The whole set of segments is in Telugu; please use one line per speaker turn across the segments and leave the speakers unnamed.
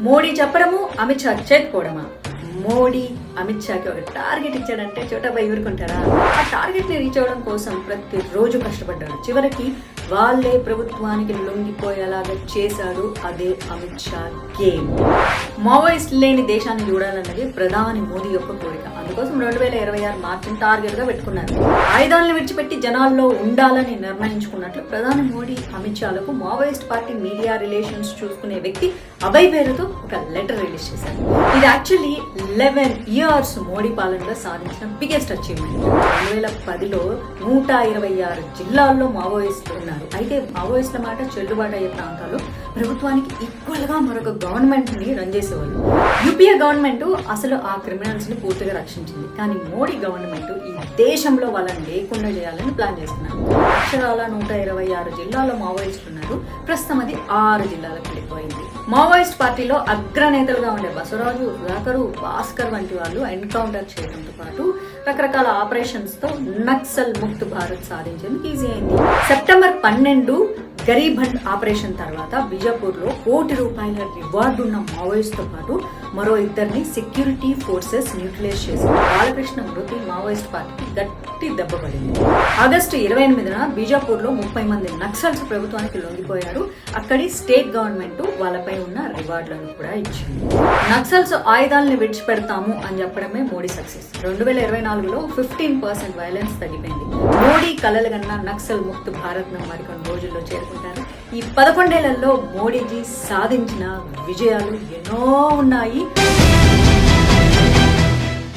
మోడీ చెప్పడము అమిత్ షా చేయకపోవడమా? మోడీ అమిత్ షాకి ఒక టార్గెట్ ఇచ్చాడంటే చోటపై ఊరుకుంటారా? ఆ టార్గెట్ని రీచ్ అవ్వడం కోసం ప్రతిరోజు కష్టపడ్డాడు. చివరికి వాళ్ళే ప్రభుత్వానికి లొంగిపోయేలాగా చేశాడు అదే అమిత్ షా గేమ్. మావోయిస్ట్ లేని దేశాన్ని చూడాలన్నది ప్రధాని మోదీ యొక్క కోరిక. అందుకోసం రెండు వేల ఇరవై ఆరు మార్చిని టార్గెట్గా పెట్టుకున్నారు. ఆయుధాలను విడిచిపెట్టి జనాల్లో ఉండాలని నిర్ణయించుకున్నట్లు ప్రధాని మోడీ అమిత్ షాలకు మావోయిస్ట్ పార్టీ మీడియా రిలేషన్స్ చూసుకునే వ్యక్తి అభయ్ పేరుతో ఒక లెటర్ రిలీజ్ చేశారు. ఇది యాక్చువల్లీ లెవెన్ ఇయర్స్ మోడీ పాలనలో సాధించిన బిగ్గెస్ట్ అచీవ్మెంట్ రెండు వేల పదిలో నూట ఇరవై ఆరు జిల్లాల్లో మావోయిస్టులు ఉన్నారు. అయితే మావోయిస్టుల మాట చెల్లుబాటు అయ్యే ప్రాంతాల్లో ప్రభుత్వానికి ఈక్వల్గా మరొక గవర్నమెంట్ని రన్ చేసేవాళ్ళు. యూపీఏ గవర్నమెంట్ అసలు ఆ క్రిమినల్స్ని పూర్తిగా రక్షించింది. కానీ మోడీ గవర్నమెంట్ ఈ దేశంలో వాళ్ళని లేకుండా చేయాలని ప్లాన్ చేస్తున్నారు. అక్షరాల నూట ఇరవై ఆరు జిల్లాల్లో మావోయిస్టులు ఉన్నారు. ప్రస్తుతం అది ఆరు జిల్లాలకు వెళ్ళిపోయింది. మావోయిస్ట్ పార్టీలో అగ్రనేతలుగా ఉండే బసవరాజు సుధాకరు భాస్కర్ వంటి వాళ్ళు ఎన్కౌంటర్ చేయడంతో పాటు రకరకాల ఆపరేషన్స్తో నక్సల్ ముక్త్ భారత్ సాధించేందుకు ఈజీ అయింది. సెప్టెంబర్ పన్నెండు గరీబ్ ఆపరేషన్ తర్వాత బిజాపూర్లో కోటి రూపాయల రివార్డు ఉన్న మావోయిస్ట్తో పాటు మరో ఇద్దరిని సెక్యూరిటీ ఫోర్సెస్ న్యూట్రలైజ్ చేసి బాలకృష్ణ మృతి మావోయిస్ట్ పార్టీకి గట్టి దెబ్బ పడింది. ఆగస్టు ఇరవై ఎనిమిదిన బీజాపూర్లో ముప్పై మంది నక్సల్స్ ప్రభుత్వానికి లొంగిపోయారు. అక్కడి స్టేట్ గవర్నమెంట్ వాళ్ళపై ఉన్న రివార్డులను కూడా ఇచ్చింది. నక్సల్స్ ఆయుధాలను విడిచిపెడతాము అని చెప్పడమే మోడీ సక్సెస్. రెండు వేల ఇరవై నాలుగులో ఫిఫ్టీన్ పర్సెంట్ వైలెన్స్ తగ్గిపోయింది. మోడీ కలలు కన్నా నక్సల్ ముక్త భారత్ను మరికొన్ని రోజుల్లో చేరుకుంటారు. ఈ పదకొండేళ్ళలో మోడీజీ సాధించిన విజయాలు ఎన్నో ఉన్నాయి.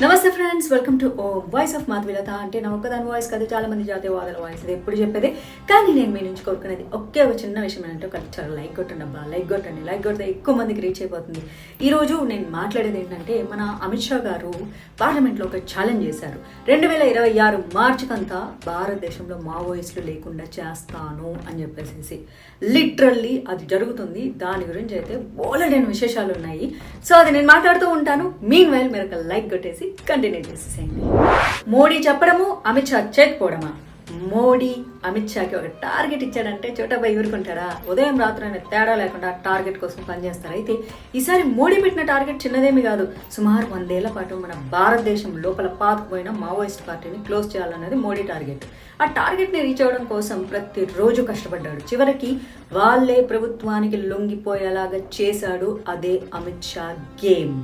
నమస్తే friends welcome to oh voice of Madhavilatha అంటే నా ఒక్కదాని వాయిస్ కాదు చాలా మంది జాతీయవాదుల వాయిస్. అది ఎప్పుడు చెప్పేది? కానీ నేను మీ నుంచి కోరుకునేది ఒకే ఒక చిన్న విషయం ఏంటంటే ఒక చాలా లైక్ కొట్టండి అబ్బా లైక్ కొట్టండి లైక్ కొడితే ఎక్కువ మందికి రీచ్ అయిపోతుంది. ఈరోజు నేను మాట్లాడేది ఏంటంటే మన అమిత్ షా గారు పార్లమెంట్లో ఒక ఛాలెంజ్ చేశారు. రెండు వేల ఇరవై ఆరు మార్చికంతా భారతదేశంలో మావోయిస్టులు లేకుండా చేస్తాను అని చెప్పేసి లిటరల్లీ అది జరుగుతుంది. దాని గురించి అయితే బోలెడైన విశేషాలు ఉన్నాయి సో అది నేను మాట్లాడుతూ ఉంటాను. మీన్ వైల్ మీరు ఒక లైక్ కొట్టేసి కంటిన్యూ చేసేసేయండి. మోడీ చెప్పడము అమిత్ షా చేయకపోవడమా? మోడీ అమిత్ షాకి ఒక టార్గెట్ ఇచ్చాడంటే చోటపై ఊరుకుంటారా ఉదయం రాత్రి తేడా లేకుండా టార్గెట్ కోసం పనిచేస్తారు. అయితే ఈసారి మోడీ పెట్టిన టార్గెట్ చిన్నదేమి కాదు. సుమారు వందేళ్ళ పాటు మన భారతదేశం లోపల పాతుకుపోయిన మావోయిస్ట్ పార్టీని క్లోజ్ చేయాలన్నది మోడీ టార్గెట్. ఆ టార్గెట్ని రీచ్ అవ్వడం కోసం ప్రతిరోజు కష్టపడ్డాడు. చివరికి వాళ్ళే ప్రభుత్వానికి లొంగిపోయేలాగా చేశాడు అదే అమిత్ షా గేమ్.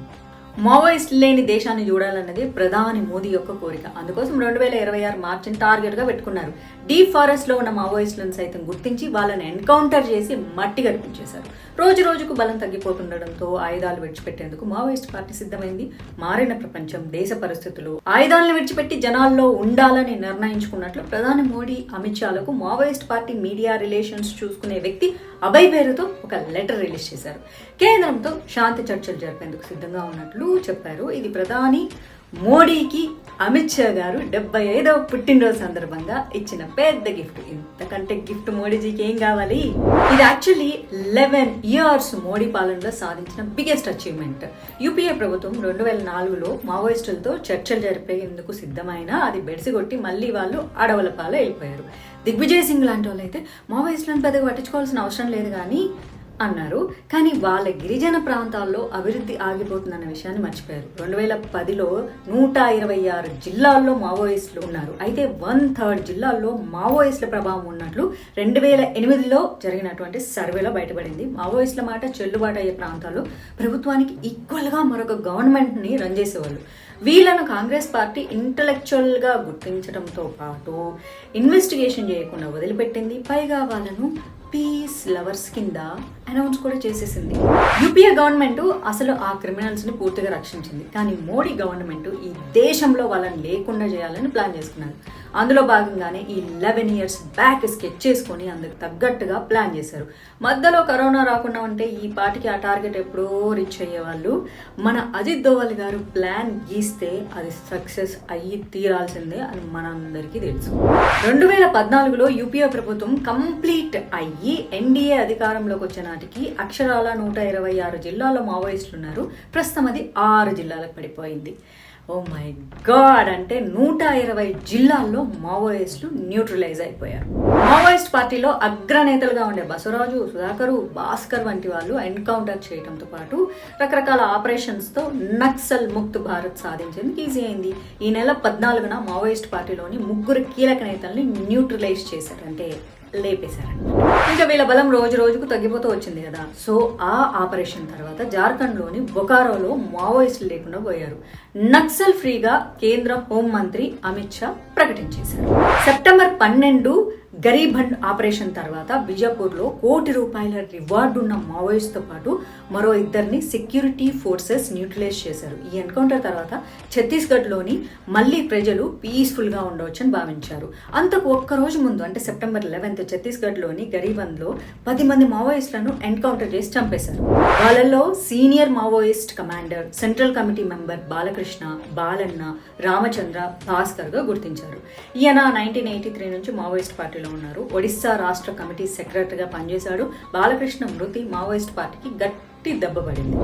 మావోయిస్ట్ లేని దేశాన్ని చూడాలన్నది ప్రధాని మోదీ యొక్క కోరిక. అందుకోసం రెండు వేల ఇరవై ఆరు మార్చిని టార్గెట్గా పెట్టుకున్నారు. డీప్ ఫారెస్ట్లో ఉన్న మావోయిస్టులను సైతం గుర్తించి వాళ్ళని ఎన్కౌంటర్ చేసి మట్టి కనిపించేశారు రోజు రోజుకు బలం తగ్గిపోతుండడంతో ఆయుధాలు విడిచిపెట్టేందుకు మావోయిస్ట్ పార్టీ సిద్ధమైంది. మారిన ప్రపంచం దేశ పరిస్థితులు. ఆయుధాలను విడిచిపెట్టి జనాల్లో ఉండాలని నిర్ణయించుకున్నట్లు ప్రధాని మోడీ అమిత్ షాలకు మావోయిస్ట్ పార్టీ మీడియా రిలేషన్స్ చూసుకునే వ్యక్తి అభయ్ పేరుతో ఒక లెటర్ రిలీజ్ చేశారు. కేంద్రంతో శాంతి చర్చలు జరిపేందుకు సిద్ధంగా ఉన్నట్లు చెప్పారు. ఇది ప్రధాని మోడీకి అమిత్ షా గారు డెబ్బై ఐదవ పుట్టినరోజు సందర్భంగా ఇచ్చిన పెద్ద గిఫ్ట్. ఇంతకంటే గిఫ్ట్ మోడీజీకి ఏం కావాలి? ఇది యాక్చువల్లీ లెవెన్ ఇయర్స్ మోడీ పాలనలో సాధించిన బిగ్గెస్ట్ అచీవ్మెంట్. యూపీఏ ప్రభుత్వం రెండు వేల నాలుగులో మావోయిస్టులతో చర్చలు జరిపేందుకు సిద్ధమైన అది బెడిసిగొట్టి మళ్ళీ వాళ్ళు అడవుల పాలు వెళ్ళిపోయారు. దిగ్విజయ్ సింగ్ లాంటి వాళ్ళు అయితే మావోయిస్టులను పెద్దగా పట్టించుకోవాల్సిన అవసరం లేదు కానీ అన్నారు. కానీ వాళ్ళ గిరిజన ప్రాంతాల్లో అభివృద్ధి ఆగిపోతుందన్న విషయాన్ని మర్చిపోయారు. రెండు వేల పదిలో నూట ఇరవై ఆరు జిల్లాల్లో మావోయిస్టులు ఉన్నారు. అయితే వన్ థర్డ్ జిల్లాల్లో మావోయిస్టుల ప్రభావం ఉన్నట్లు రెండు వేల ఎనిమిదిలో జరిగినటువంటి సర్వేలో బయటపడింది. మావోయిస్టుల మాట చెల్లుబాటు అయ్యే ప్రాంతాల్లో ప్రభుత్వానికి ఈక్వల్గా మరొక గవర్నమెంట్ని రన్ చేసేవాళ్ళు. వీళ్ళను కాంగ్రెస్ పార్టీ ఇంటలెక్చువల్గా గుర్తించడంతో పాటు ఇన్వెస్టిగేషన్ చేయకుండా వదిలిపెట్టింది. పైగా వాళ్ళను పీస్ లవర్స్ కింద అనౌన్స్ కూడా చేసేసింది. యూపీఏ గవర్నమెంట్ అసలు ఆ క్రిమినల్స్ని పూర్తిగా రక్షించింది. కానీ మోడీ గవర్నమెంట్ ఈ దేశంలో వాళ్ళని లేకుండా చేయాలని ప్లాన్ చేసుకున్నారు. అందులో భాగంగానే ఈ లెవెన్ ఇయర్స్ బ్యాక్ స్కెచ్ చేసుకొని అందుకు తగ్గట్టుగా ప్లాన్ చేశారు. మధ్యలో కరోనా రాకుండా ఉంటే ఈ పాటికి ఆ టార్గెట్ ఎప్పుడో రీచ్ అయ్యేవాళ్ళు. మన అజిత్ దోవల్ గారు ప్లాన్ గీస్తే అది సక్సెస్ అయ్యి తీరాల్సిందే అని మనందరికీ తెలుసు. రెండు వేల పద్నాలుగులో యూపీఏ ప్రభుత్వం కంప్లీట్ అయ్యి ఎన్డీఏ అధికారంలోకి వచ్చే నాటికి అక్షరాల నూట ఇరవై ఆరు జిల్లాల్లో మావోయిస్టులు ఉన్నారు ప్రస్తుతం అది ఆరు జిల్లాలకు పడిపోయింది. ఓ మై గాడ్ అంటే నూట ఇరవై జిల్లాల్లో మావోయిస్టులు న్యూట్రలైజ్ అయిపోయారు. మావోయిస్ట్ పార్టీలో అగ్రనేతలుగా ఉండే బసవరాజు సుధాకరు భాస్కర్ వంటి వాళ్ళు ఎన్కౌంటర్ చేయడంతో పాటు రకరకాల ఆపరేషన్స్తో నక్సల్ ముక్త్ భారత్ సాధించేందుకు ఈజీ అయింది. ఈ నెల పద్నాలుగున మావోయిస్ట్ పార్టీలోని ముగ్గురు కీలక నేతల్ని న్యూట్రలైజ్ చేశారు. అంటే లేపేశారండి. ఇంకా వీళ్ళ బలం రోజు రోజుకు తగ్గిపోతూ వచ్చింది కదా. సో ఆ ఆపరేషన్ తర్వాత జార్ఖండ్లోని బొకారోలో మావోయిస్టులు లేకుండా పోయారు. నక్సల్ ఫ్రీగా కేంద్ర హోంమంత్రి అమిత్ షా ప్రకటించేశారు. సెప్టెంబర్ పన్నెండు గరీబండ్ ఆపరేషన్ తర్వాత బిజాపూర్లో కోటి రూపాయల రివార్డు ఉన్న మావోయిస్ట్తో పాటు మరో ఇద్దరిని సెక్యూరిటీ ఫోర్సెస్ న్యూట్రలైజ్ చేశారు. ఈ ఎన్కౌంటర్ తర్వాత ఛత్తీస్గఢ్లోని మళ్ళీ ప్రజలు పీస్ఫుల్గా ఉండవచ్చని భావించారు. అంతకు ఒక్క రోజు ముందు అంటే సెప్టెంబర్ లెవెన్త్ ఛత్తీస్గఢ్లోని గరీబంద్లో పది మంది మావోయిస్టులను ఎన్కౌంటర్ చేసి చంపేశారు. వాళ్ళల్లో senior Maoist commander central committee member Balakrishna Balanna Ramachandra భాస్కర్గా గుర్తించారు. ఈయన నైన్టీన్ ఎయిటీ త్రీ నుంచి మావోయిస్ట్ పార్టీలో ఉన్నారు. ఒడిశా రాష్ట్ర కమిటీ సెక్రటరీగా పనిచేశాడు. బాలకృష్ణ మృతి మావోయిస్ట్ పార్టీకి గట్టి దెబ్బ పడింది.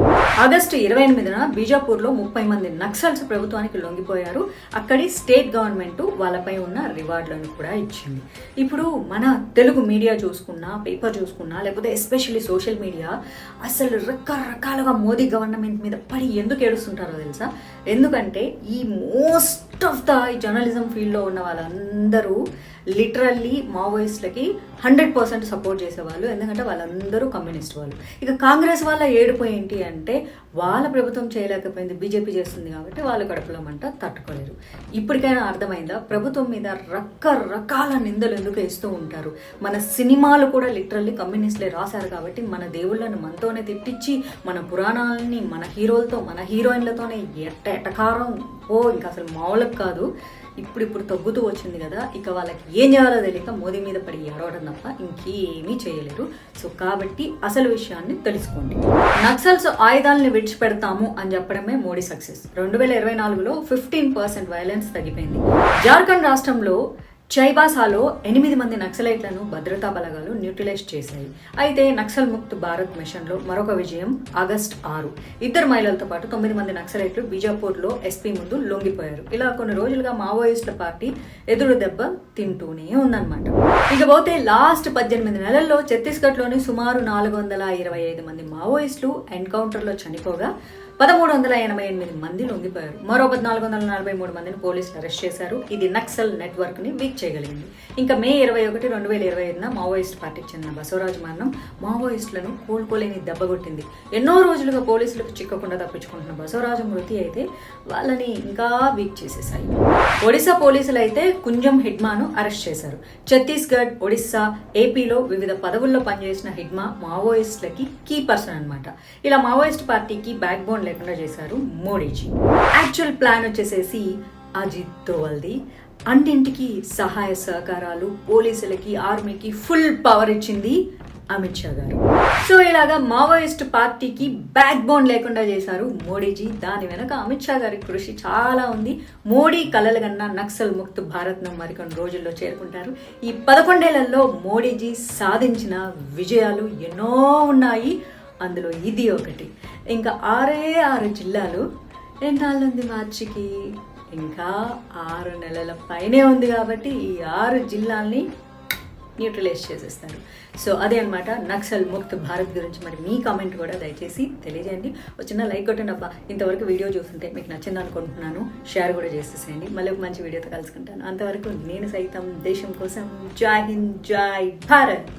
ఆగస్టు ఇరవై ఎనిమిదిన బీజాపూర్లో ముప్పై మంది నక్సల్స్ ప్రభుత్వానికి లొంగిపోయారు. అక్కడి స్టేట్ గవర్నమెంట్ వాళ్ళపై ఉన్న రివార్డులను కూడా ఇచ్చింది. ఇప్పుడు మన తెలుగు మీడియా చూసుకున్నా పేపర్ చూసుకున్నా లేకపోతే ఎస్పెషల్లీ సోషల్ మీడియా అసలు రకరకాలుగా మోదీ గవర్నమెంట్ మీద పడి ఎందుకు ఏడుస్తుంటారో తెలుసా? ఎందుకంటే ఈ మోస్ట్ ఆఫ్ ద జర్నలిజం ఫీల్డ్లో ఉన్న వాళ్ళందరూ లిటరల్లీ మావోయిస్ట్లకి హండ్రెడ్ పర్సెంట్ సపోర్ట్ చేసేవాళ్ళు. ఎందుకంటే వాళ్ళందరూ కమ్యూనిస్ట్ వాళ్ళు. ఇక కాంగ్రెస్ వాళ్ళ ఏడుపు ఏంటి అంటే వాళ్ళ ప్రభుత్వం చేయలేకపోయింది బీజేపీ చేస్తుంది కాబట్టి వాళ్ళు కడుపులో మంట తట్టుకోలేరు. ఇప్పటికైనా అర్థమైందా? ప్రభుత్వం మీద రకరకాల నిందలు ఎందుకు వేస్తూ ఉంటారు? మన సినిమాలు కూడా లిటరల్లీ కమ్యూనిస్ట్లే రాశారు కాబట్టి మన దేవుళ్ళను మనతోనే తిట్టించి మన పురాణాలని మన హీరోలతో మన హీరోయిన్లతోనే ఎట్ట ఎటకారం? ఓ ఇంకా అసలు మామూలుగా కాదు. ఇప్పుడు ఇప్పుడు తగ్గుతూ వచ్చింది కదా ఇక వాళ్ళకి ఏం చేయాలో తెలియక మోదీ మీద పడి ఏడవడం తప్ప ఇంకేమీ చేయలేరు. సో కాబట్టి అసలు విషయాన్ని తెలుసుకోండి. నక్సల్స్ ఆయుధాలను విడిచిపెడతాము అని చెప్పడమే మోడీ సక్సెస్. రెండు వేల ఇరవై నాలుగులో ఫిఫ్టీన్ పర్సెంట్ వైలెన్స్ తగ్గిపోయింది. జార్ఖండ్ రాష్ట్రంలో చైబాసాలో ఎనిమిది మంది నక్సలైట్లను భద్రతా బలగాలు న్యూట్రలైజ్ చేశాయి. అయితే నక్సల్ ముక్త్ భారత్ మిషన్లో మరొక విజయం ఆగస్ట్ ఆరు. ఇద్దరు మహిళలతో పాటు తొమ్మిది మంది నక్సలైట్లు బీజాపూర్లో ఎస్పీ ముందు లొంగిపోయారు. ఇలా కొన్ని రోజులుగా మావోయిస్టుల పార్టీ ఎదురు దెబ్బ తింటూనే ఉందన్నమాట. ఇకపోతే లాస్ట్ పద్దెనిమిది నెలల్లో ఛత్తీస్గఢ్లోని సుమారు నాలుగు వందల ఇరవై ఐదు మంది మావోయిస్టులు ఎన్కౌంటర్లో చనిపోగా పదమూడు వందల ఎనభై ఎనిమిది మంది లొంగిపోయారు. మరో పద్నాలుగు వందల నలభై మూడు మందిని పోలీసులు అరెస్ట్ చేశారు. ఇది నక్సల్ నెట్వర్క్ని వీక్ చేయగలిగింది. ఇంకా మే ఇరవై ఒకటి రెండు వేల ఇరవై ఐదున మావోయిస్ట్ పార్టీకి చెందిన బసవరాజు మరణం మావోయిస్టులను కోలుకోలేని దెబ్బగొట్టింది ఎన్నో రోజులుగా పోలీసులకు చిక్కకుండా తప్పించుకుంటున్న బసవరాజు మృతి అయితే వాళ్ళని ఇంకా వీక్ చేసేసాయి ఒడిశా పోలీసులు అయితే కుంజం హిడ్మాను అరెస్ట్ చేశారు. ఛత్తీస్గఢ్ ఒడిశా ఏపీలో వివిధ పదవుల్లో పనిచేసిన హిడ్మా మావోయిస్టులకి కీ పర్సన్ అన్నమాట. ఇలా మావోయిస్ట్ పార్టీకి బ్యాక్ బోన్ లేకుండా చేశారు మోడీజీ. యాక్చువల్ ప్లాన్ వచ్చేసేసి అజిత్ దోవల్ది. అన్నింటికి సహాయ సహకారాలు పోలీసులకి ఆర్మీకి ఫుల్ పవర్ ఇచ్చింది అమిత్ షా గారు. సో ఇలాగా మావోయిస్ట్ పార్టీకి బ్యాక్ బోన్ లేకుండా చేశారు మోడీజీ. దాని వెనక అమిత్ షా గారి కృషి చాలా ఉంది. మోడీ కలలు కన్నా నక్సల్ ముక్త్ భారత్ను మరికొన్ని రోజుల్లో చేరుకుంటారు. ఈ పదకొండేళ్ళలో మోడీజీ సాధించిన విజయాలు ఎన్నో ఉన్నాయి. అందులో ఇది ఒకటి. ఇంకా ఆరే ఆరు జిల్లాలు. ఎన్నాళ్ళుంది మార్చికి? ఇంకా ఆరు నెలల పైనే ఉంది కాబట్టి ఈ ఆరు జిల్లాల్ని న్యూట్రలైజ్ చేసేస్తారు. సో అదే అనమాట నక్సల్ ముక్త్ భారత్ గురించి మరి మీ కామెంట్ కూడా దయచేసి తెలియజేయండి. ఒక చిన్న లైక్ కొట్టండి అబ్బా. ఇంతవరకు వీడియో చూస్తుంటే మీకు నచ్చింది అనుకుంటున్నాను. షేర్ కూడా చేసేసేయండి మళ్ళీ ఒక మంచి వీడియోతో కలుసుకుంటాను. అంతవరకు నేను సైతం దేశం కోసం. జై హింద్ జై భారత్!